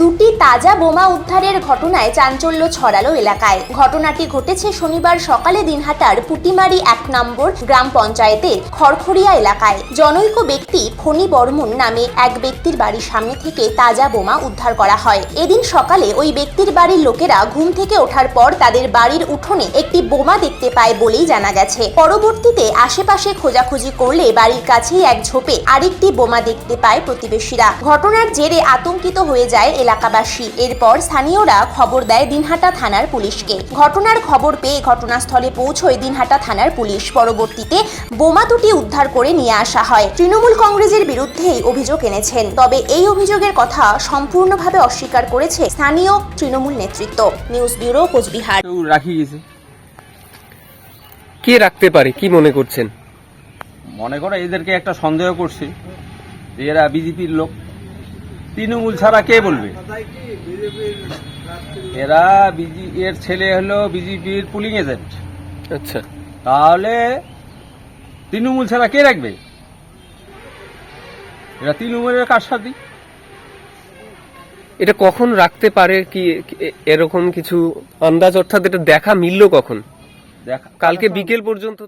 দুটি তাজা বোমা উদ্ধারের ঘটনায় চাঞ্চল্য ছড়ালো এলাকায়। ঘটনাটি ঘটেছে শনিবার সকালে দিনহাটার পুটিমারি এক নম্বর গ্রাম পঞ্চায়েতের খড়খড়িয়া এলাকায়। জনৈক ব্যক্তি ফণি বর্মন নামে এক ব্যক্তির বাড়ির সামনে থেকে তাজা বোমা উদ্ধার করা হয়। এদিন সকালে ওই ব্যক্তির বাড়ির লোকেরা ঘুম থেকে ওঠার পর তাদের বাড়ির উঠোনে একটি বোমা দেখতে পায় বলেই জানা গেছে। পরবর্তীতে আশেপাশে খোঁজাখুঁজি করলে বাড়ির কাছেই এক ঝোপে আরেকটি বোমা দেখতে পায় প্রতিবেশীরা। ঘটনার জেরে আতঙ্কিত হয়ে যায় এলাকাবাসী। এরপর স্থানীয়রা খবর দেয় দিনহাটা থানার পুলিশকে। ঘটনার খবর পেয়ে ঘটনাস্থলে পৌঁছয় দিনহাটা থানার পুলিশ। পরবর্তীতে বোমা দুটি উদ্ধার করে নিয়ে আসা হয়। তৃণমূল কংগ্রেসের বিরুদ্ধেই অভিযোগ এনেছেন। তবে এই অভিযোগের কথা সম্পূর্ণভাবে অস্বীকার করেছে স্থানীয় তৃণমূল নেতৃত্ব। News bureau Cooch Behar. রাখি গেছে। কে রাখতে পারে? কি মনে করছেন? মনে করো এদেরকে একটা সন্দেহ করছি যে এরা বিজেপির লোক। তৃণমূল ছাড়া কে বলবে? এরা বিজি এর ছেলে হলো বিজেপির পুলিং এজেন্ট। আচ্ছা। তাহলে তৃণমূল ছাড়া কে রাখবে? এরা তৃণমূলের কার সাথে এটা কখন রাখতে পারে কি এরকম কিছু আন্দাজ? অর্থাৎ এটা দেখা মিলল কখন? দেখা কালকে বিকেল পর্যন্ত তো